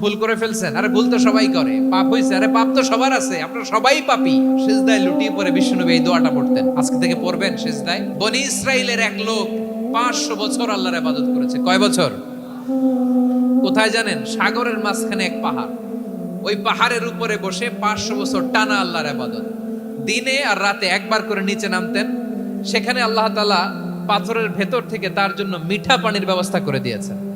ভুল করে ফেলছেন। আরে ভুল তো সবাই করে। পাপ হয়েছে আরে পাপ তো সবার আছে। আপনারা সবাই পাপি। সেজদায় লুটিয়ে পরে বিষ্ণুনবী এই দোয়াটা পড়তেন। আজকে থেকে পড়বেন সেজদায়। বনি ইসরাইলের এক লোক পাঁচশো বছর আল্লাহর ইবাদত করেছে। কয় বছর? কোথায় জানেন? সাগরের মাঝখানে এক পাহাড়। ওই পাহাড়ের উপরে বসে পাঁচশো বছর টানা আল্লাহর আবাদত দিনে আর রাতে একবার করে নিচে নামতেন। সেখানে আল্লাহ তালা পাথরের ভেতর থেকে তার জন্য মিঠা পানির ব্যবস্থা করে দিয়েছেন।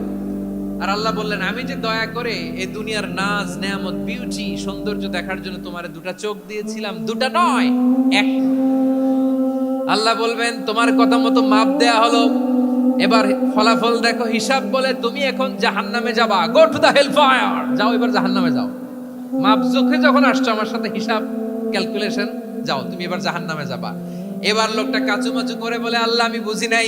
আর আল্লাহ বললেন, আমি যে দয়া করে এই দুনিয়ার নাজ, নেয়ামত বিউটি সৌন্দর্য দেখার জন্য তোমার দুটা চোখ দিয়েছিলাম, দুটা নয়, এক। আল্লাহ বলবেন, তোমার কথা মতো মাপ দেয়া হলো। এবার ফলাফল দেখো, হিসাব বলে তুমি এখন জাহান্নামে যাবা। Go to the hell fire যাও, এবার জাহান্নামে যাও। মাপ চোখে যখন আসছো, আমার সাথে হিসাব ক্যালকুলেশন যাও, তুমি এবার জাহান্নামে যাবা। এবার লোকটা কাচুমাচু করে বলে, আল্লাহ, আমি বুঝি নাই।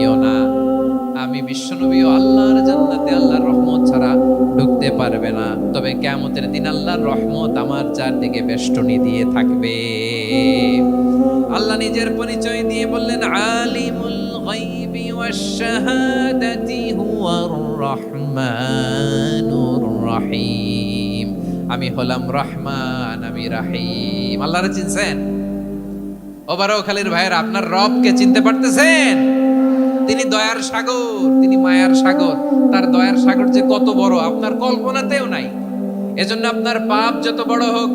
কেমতের দিন আল্লাহর রহমত আমার চারদিকে বেষ্টনী দিয়ে থাকবে। আল্লাহ নিজের পরিচয় দিয়ে বললেন, আলিমুল গায়বি ওয়াশ শাহাদাতি হুয়ার রহমানুর রহিম। আমি হলাম রহমান, আমি রাহিম। আল্লাহরে চিনছেন? ওবারও খালির ভাইয়ের, আপনার রবকে চিনতে পারতেছেন? তিনি দয়ার সাগর, তিনি মায়ার সাগর। তার দয়ার সাগর যে কত বড়, আপনার কল্পনাতেও নাই। এজন্য আপনার পাপ যত বড় হোক,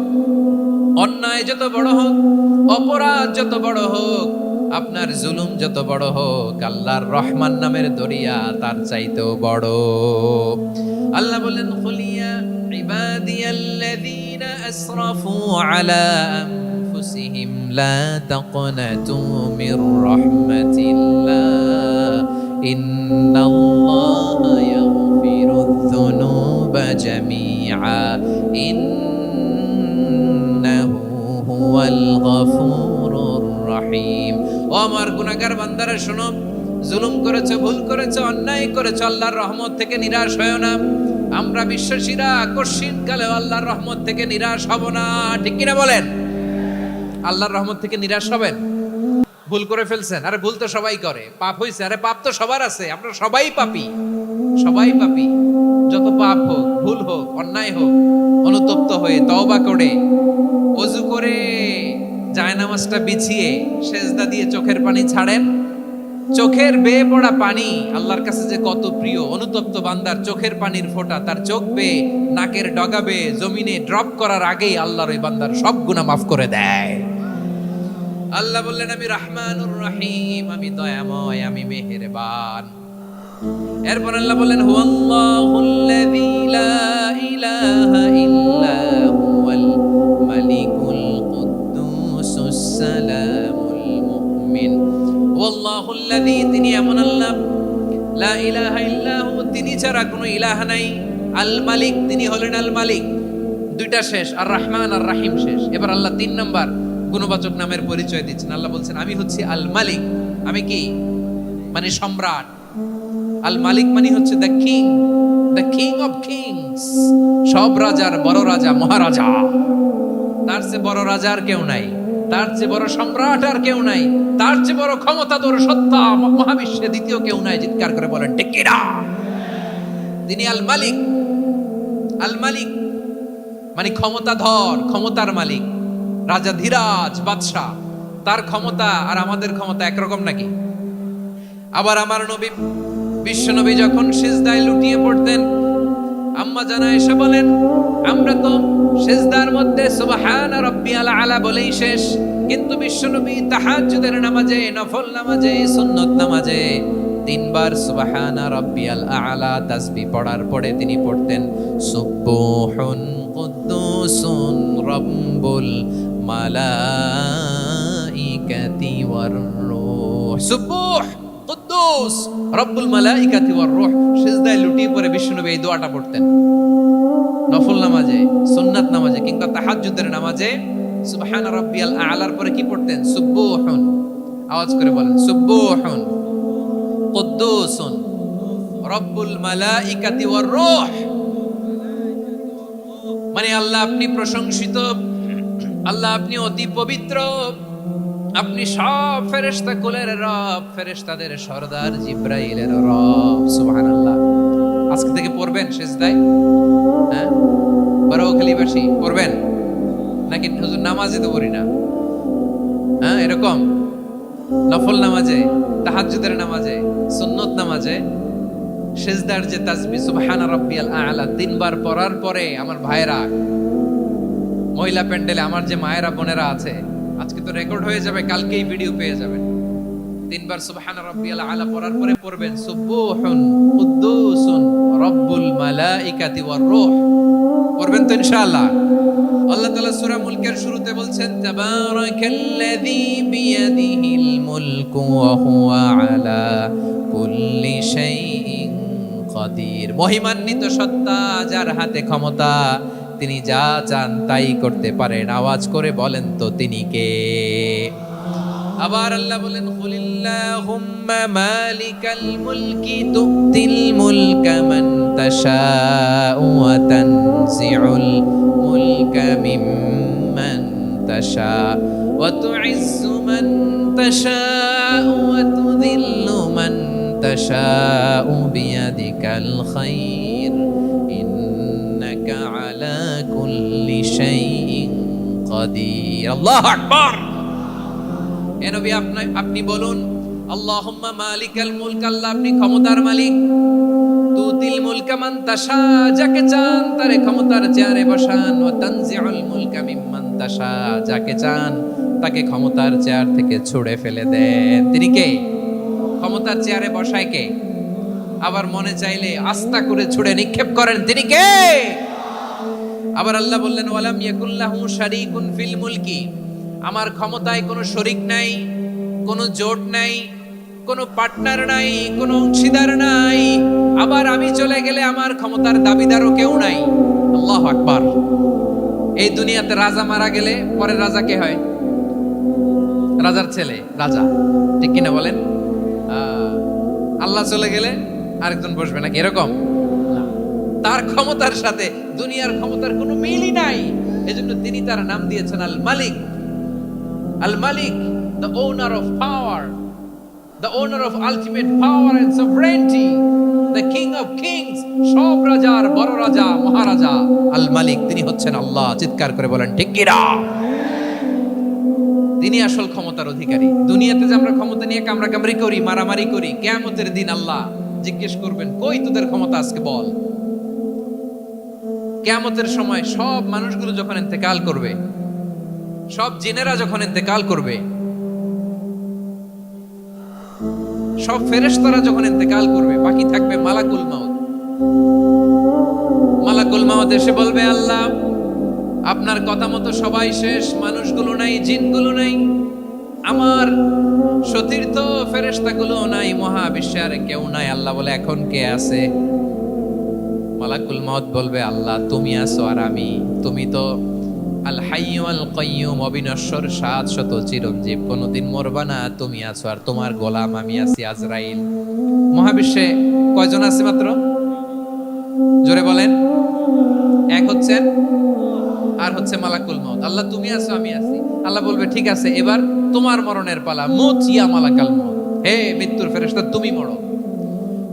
অন্যায় যত বড় হোক, অপরাধ যত বড় হোক, আপনার জুলুম যত বড় হোক, আল্লাহর রহমান নামের দরিয়া তার চাইতেও বড়। আল্লাহ বলেন খুলিয়া ইবাদিয়াল্লাযীনা আসরাফু আলা আনফুসিহিম, লা তাকনাতু মির রাহমাতিল্লাহ, ইন্নাল্লাহা ইয়াগফিরুয যুনুবা ইন্নাহু হুয়াল গফুরুর রহিম ও আমার গুনাহগার বান্দারা, শোনো, জুলুম করেছ, ভুল করেছ, অন্যায় করেছ, আল্লাহর রহমত থেকে নিরাশ হয় না। আমরা বিশ্বাসীরা কশিন কালে আল্লাহর রহমত থেকে নিরাশ হব না। ঠিক কিনা বলেন? আল্লাহর রহমত থেকে নিরাশ হবেন? ভুল করে ফেলছেন। আরে ভুল তো সবাই করে। পাপ হয়েছে আরে পাপ তো সবার আছে। আমরা সবাই পাপি। সবাই পাপি। যত পাপ হোক, ভুল হোক, অন্যায় হোক, অনুতপ্ত হয়ে তওবা করে, অজু করে জায়নামাজটা বিছিয়ে সেজদা দিয়ে চোখের পানি ছাড়েন। চোখের বেয়ে পড়া পানি আল্লাহর কাছে যে কত প্রিয়, অনুতপ্ত বান্দার চোখের পানির ফোঁটা, তার চোখ বেয়ে, নাকের ডগাবে জমিনে ড্রপ করার আগেই আল্লাহর ওই বান্দার সব গুনাহ মাফ করে দেয়। আল্লাহ বললেন, আমি রহমানুর রহিম, আমি দয়াময়, আমি মেহেরবান। এরপর আল্লাহ বললেন হুয়াল্লাহুল্লাযী লা ইলাহা ইল্লা হুয়াল মালিকুল কুদ্দুসুস তিনি এমন আল্লাহ। তিনি ছাড়া কোনো ইলাহ নাই। আল মালিক, তিনি হলেন আল মালিক। দুইটা শেষ, আর রহমান আর রাহিম শেষ। এবার আল্লাহ তিন নাম্বার গুণবাচক নামের পরিচয় দিচ্ছেন। আল্লাহ বলছেন, আমি হচ্ছি আল মালিক। আমি কি? মানে সম্রাট। আল মালিক মানে হচ্ছে the king the king of kings সব রাজার বড় রাজা, মহারাজা। তার চেয়ে বড় রাজা আর কেউ নাই। তার চেয়ে বড় সম্রাট আর কেউ নাই। তার চেয়ে বড় ক্ষমতা তোর সত্তা মহাবিশ্বে দ্বিতীয় কেউ নাই, চিৎকার করে বলেন টেকিরা তিনি আল মালিক। আল মালিক মানে ক্ষমতাধর, ক্ষমতার মালিক। রাজা ধীরাজ, বাদশাহ। তার ক্ষমতা আর আমাদের ক্ষমতা একরকম নাকি? আবার আমার নবী বিশ্ব নবী যখন সিজদায় লুটিয়ে পড়তেন, আম্মা জানা এসে বলেন, আমরা তো সিজদার মধ্যে সুবহান রাব্বিয়াল আলা বলেই শেষ। কিন্তু বিশ্বনবী তাহাজ্জুদের নামাজে, নফল নামাজে, সুন্নত নামাজে তিনবার সুবহান রাব্বিয়াল আলা তাসবিহ পড়ার পরে তিনি পড়তেন, সুবহুন কুদ্দুসুন রাব্বুল মালাইকাতি ওয়ার রূহ। সুবহ কুদ্দুস রব্বুল মালাইকাতি ওয়ার রূহ। সিজদায় লুটিয়ে পড়ে বিশ্বনবী এই দোয়াটা পড়তেন। নফল নামাজে, সুন্নাত নামাজে কিংবা তাহাজ্জুদের নামাজে সুবহান রাব্বিয়াল আলার পরে কি পড়তেন? আওয়াজ করে বলেন সুবহুন কুদ্দুসুন। রব্বুল মালাইকাতি ওয়ার রূহ। মানে আল্লাহ আপনি প্রশংসিত, আল্লাহ আপনি অতি পবিত্র। আপনি সব ফেরেশতা কুলের রব, ফেরেশতাদের সর্দার জিব্রাইলের রব, সুবহানাল্লাহ। আজকে থেকে পড়বেন সেজদায়? হ্যাঁ? বারোখালীবাসী পড়বেন? নাকি হুজুর নামাজে তো পড়ি না? হ্যাঁ এরকম? নফল নামাজে, তাহাজ্জুদের নামাজে, সুন্নত নামাজে, সেজদার যে তাসবি সুবহানা রাব্বিয়াল আ'লা, তিনবার পড়ার পরে আমার ভাইরা মহিলা প্যান্ডেলে আমার যে মায়েরা, বোনেরা আছে আজকে তো রেকর্ড হয়ে যাবে, কালকেই ভিডিও পেয়ে যাবেন। তিনবার সুবহান রাব্বিয়াল আলা পড়ার পরে পড়বেন, সুবহুন কুদ্দুসুন রব্বুল মালাইকাতি ওয়ার রূহ। পড়বেন তো ইনশাআল্লাহ। আল্লাহ তাআলা সূরা মুলকের শুরুতে বলছেন, তাবারাকাল্লাযী বিয়াদিহিল মুলকু ওয়া হুয়া আলা কুল্লি শাইইন কাদির মহিমান্বিত সত্তা, যার হাতে ক্ষমতা তিনি যা চান তাই করতে পারেন। আওয়াজ করে বলেন তো তিনি কে? আবার আল্লাহ বলেন, কুলিল্লাহুম্মা মালিকাল মুলকি তুতিল মুলকা মান তাশাউ ওয়া তানজিউল মুলকা মিম্মান তাশা ওয়া তুইজ্জু মান তাশাউ ওয়া তুযিল্লু মান তাশাউ বিয়াদিকাল খায়র কুল্লি আপনি বলুন আপনি ক্ষমতার মালিক। যাকে চান তাকে ক্ষমতার চেয়ার থেকে ছুড়ে ফেলে দেন। তিনি কে? ক্ষমতার চেয়ারে কে? আবার মনে চাইলে আস্থা করে ছুড়ে নিক্ষেপ করেন। তিনি কে? আবার আল্লাহ বললেন, ওয়ালাম ইয়াকুল্লাহু শারীকুন ফিল মুলকি। আমার ক্ষমতায় কোনো শরিক নাই, কোনো জোট নাই, কোনো পার্টনার নাই, কোনো অংশীদার নাই। আবার আমি চলে গেলে আমার ক্ষমতার দাবিদারও কেউ নাই। আল্লাহ আকবার। এই দুনিয়াতে রাজা মারা গেলে পরে রাজা কে হয়? রাজার ছেলে, রাজা। ঠিক কিনা বলেন? আল্লাহ চলে গেলে আরেকজন বসবে নাকি? এরকম। তার ক্ষমতার সাথে দুনিয়ার ক্ষমতার কোনো মিলই নাই। এজন্য তিনি তার নাম দিয়েছেন আল মালিক। আল মালিক the owner of power the owner of ultimate power and sovereignty the king of kings সব রাজার বড় রাজা, মহারাজা আল মালিক। তিনি হচ্ছেন আল্লাহ। চিৎকার করে বলেন, ঠিক কিরা তিনি আসল ক্ষমতার অধিকারী। দুনিয়াতে যে আমরা ক্ষমতা নিয়ে কামড়া কামড়ি করি, মারামারি করি, কেয়ামতের দিন আল্লাহ জিজ্ঞেস করবেন, কই তোদের ক্ষমতা আজকে বল? কেয়ামতের সময় সব মানুষগুলো যখন ইন্তেকাল করবে, সব জিনেরা যখন ইন্তেকাল করবে, সব ফেরেশতারা যখন ইন্তেকাল করবে, বাকি থাকবে মালাকুল মাউত। মালাকুল মাউত এসে বলবে, আল্লাহ, আপনার কথা মতো সবাই শেষ, মানুষগুলো নাই, জিনগুলো নাই, আমার সতীর্থ ফেরেশতাগুলো নাই, মহাবিশ্বে আর কেউ নাই। আল্লাহ বলে, এখন কে আছে? মালাকুল মত বলবে, আল্লাহ, তুমি আছো আর আমি। তুমি তো আল হাইয়ু আল কাইয়ুম অবিনশ্বর সাত শত চিরঞ্জীব। কোনোদিন মরবা না, তুমি আছো আর তোমার গোলাম আমি আছি, আজরাইল। মহাবিশ্বে কয়জন আছে মাত্র? জোরে বলেন। এক হচ্ছেন, আর হচ্ছে মালাকুল মত আল্লাহ, তুমি আছো, আমি আছি। আল্লাহ বলবে, ঠিক আছে, এবার তোমার মরণের পালা মুত ইয়া মালাকাল মত হে মৃত্যুর ফেরেশতা, তুমি মরো।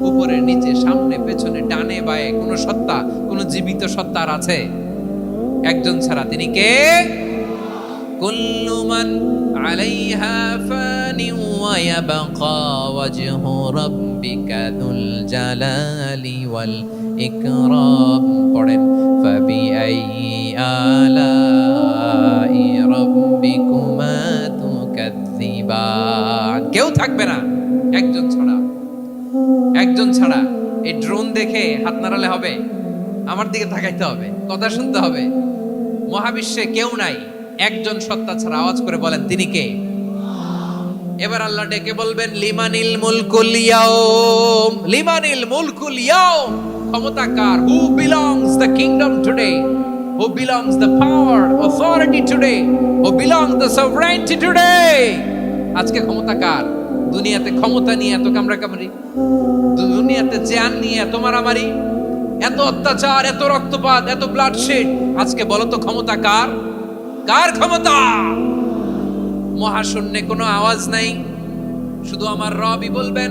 উপরে নিচে, সামনে, পেছনে, ডানে, বায়ে, কোন সত্তা, কোন জীবিত সত্তা আর আছে? একজন ছাড়া তিনি কে? কুল্লু মান আলাইহা ফানি ওয়া ইয়াবকা ওয়াজহু রাব্বিকা দুল জালালি ওয়াল ইকরাম। পড়েন, ফাবিআই আলাই রাব্বিকুমা তুকাজ্জিবান কেউ থাকবে না, একজন ছাড়া। একজন ছাড়া এই ড্রোন দেখে হাত নাড়ালে হবে। আমার দিকে তাকাইতে হবে, কথা শুনতে হবে। মহাবিশ্বে কেউ নাই, একজন সত্তা ছাড়া। আওয়াজ করে বলেন, তিনি কে? এবার আল্লাহ ডেকে বলবেন, লিমানিল মুলকুল ইয়াউম। লিমানিল মুলকুল ইয়াউম। ক্ষমতা কার? Who belongs the kingdom today who belongs the power authority today who belongs the sovereignty today আজকে ক্ষমতা কার? দুনিয়াতে ক্ষমতা নিয়ে এত কামড়া কামড়ি দুনিয়াতে জ্যান নিয়ে এত মারামারি, এত অত্যাচার, এত রক্তপাত, এত ব্লাড শেড আজকে বলো তো ক্ষমতা কার? কার ক্ষমতা? মহাশূন্যে কোনো আওয়াজ নাই, শুধু আমার রবি বলবেন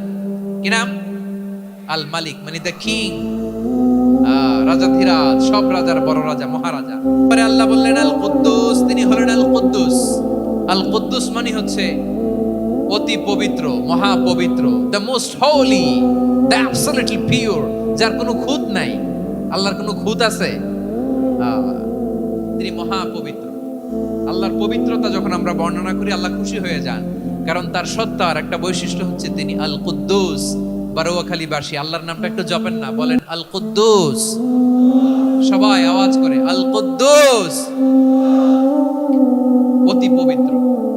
কি নাম? আল মালিক মানে দ্য কিং রাজা ধীরাজ, সব রাজার বড় রাজা, মহারাজা। পরে আল্লাহ বললেন আল কুদ্দুস তিনি হলেন আল কুদ্দুস আল কুদ্দুস মানে হচ্ছে অতি পবিত্র মহা পবিত্র the most holy the absolutely pure যার কোনো খুঁত নাই। আল্লাহর কোনো খুঁত আছে? তিনি মহা পবিত্র আল্লাহর পবিত্রতা যখন আমরা বর্ণনা করি, আল্লাহ খুশি হয়ে যান। কারণ তার সত্তার একটা বৈশিষ্ট্য হচ্ছে তিনি আল কুদ্দুস বারোয়াখালীবাসী আল্লাহর নামটা একটু জপেন না, বলেন আল কুদ্দুস সবাই আওয়াজ করে আল কুদ্দুস অতি পবিত্র,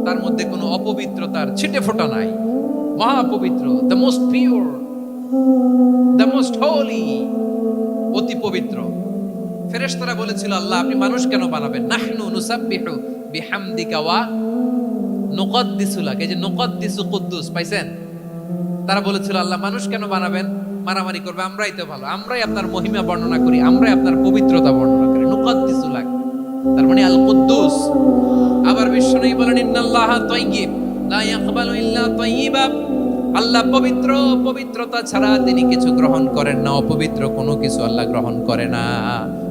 তার মধ্যে কোনো অপবিত্রতার ছিটে ফোটা নাই। মহাপবিত্র the most pure the most holy অতি পবিত্র। ফেরেশতারা বলেছিল, আল্লাহ, আপনি মানুষ কেন বানাবেন? নাহনু নুসাব্বিহু বিহামদিকা ওয়া নুকদ্দিসু লাক এই যে নুকদ্দিসু কুদ্দুস, পাইছেন? তারা বলেছিল, আল্লাহ মানুষ কেন বানাবেন? মারামারি করবে, আমরাই তো ভালো, আমরাই আপনার মহিমা বর্ণনা করি, আমরাই আপনার পবিত্রতা বর্ণনা করি। নুকদ্দিসু লাক তার মানে আল কুদ্দুস আবার বিষ্ণু বলেন, ইন্নাল্লাহ তাইয়িব লা ইয়াকবালু ইল্লা তাইয়িবা আল্লাহ পবিত্র, পবিত্রতা ছাড়া তিনি কিছু গ্রহণ করেন না, অপবিত্র কোনো কিছু আল্লাহ গ্রহণ করে না।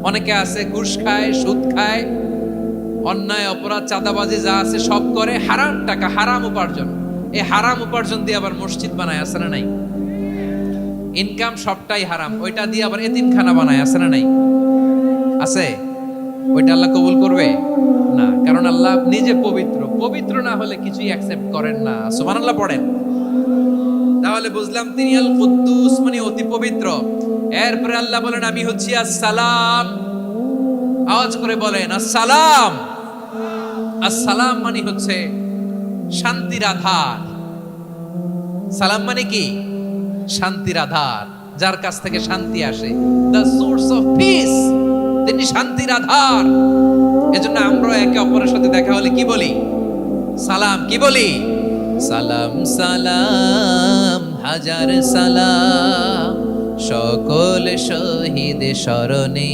অনেকে আছে, ঘুষ খায়, সুদ খায় অন্যায়, অপরাধ, চাঁদাবাজি যা আছে সব করে হারাম টাকা, হারাম উপার্জন। এই হারাম উপার্জন দিয়ে আবার মসজিদ বানায়, আছে না নাই? ইনকাম সবটাই হারাম। ওইটা দিয়ে আবার এতিমখানা বানায়, আছে না নাই? আছে? ওইটা আল্লাহ কবুল করবে? না। কারণ আল্লাহ নিজে পবিত্র। পবিত্র না হলে কিছুই অ্যাকসেপ্ট করেন না। সুমান আল্লাহ পড়েন। তাহলে বুঝলাম তিনি আল কুদ্দুস মানে অতি পবিত্র। এরপরে আল্লাহ বলেন, আমি হচ্ছি আসসালাম। আওয়াজ করে বলেন, আসসালাম। আসসালাম মানে হচ্ছে শান্তির আধার। সালাম মানে কি? শান্তির আধার। যার কাছ থেকে শান্তি আসে। দ্য সোর্স অফ পিস তিনি শান্তির আধার। এজন্য আমরা একে অপরের সাথে দেখা হলে কি বলি? সালাম, কি বলি? সালাম সালাম, হাজার সালাম। সকল শহীদ স্মরণে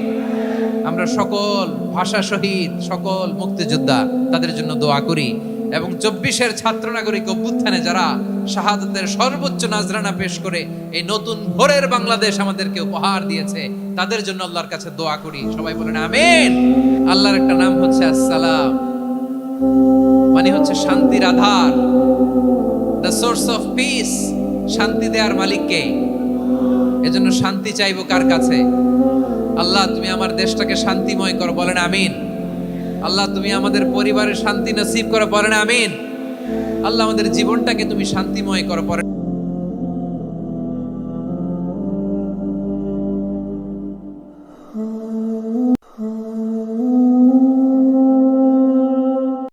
আমরা সকল ভাষা শহীদ, সকল মুক্তিযোদ্ধা তাদের জন্য দোয়া করি এবং চব্বিশের ছাত্র নাগরিক অভ্যুত্থানে যারা শাহাদতের সর্বোচ্চ নাজরানা পেশ করে এই নতুন ভোরের বাংলাদেশ আমাদেরকে উপহার দিয়েছে, তাদের জন্য আল্লাহর কাছে দোয়া করি। সবাই বলেন আমিন। আল্লাহর একটা নাম হচ্ছে আসসালাম। মানে হচ্ছে শান্তির আধার। দ্য সোর্স অফ পিস শান্তি দেওয়ার মালিককে। এজন্য শান্তি চাইব কার কাছে? আল্লাহ, তুমি আমার দেশটাকে শান্তিময় করো, বলেন আমিন। আল্লাহ, তুমি আমাদের পরিবারের শান্তি নসিব করো, বলেন আমিন। আল্লাহ, আমাদের জীবনটাকে তুমি শান্তিময় করো পরে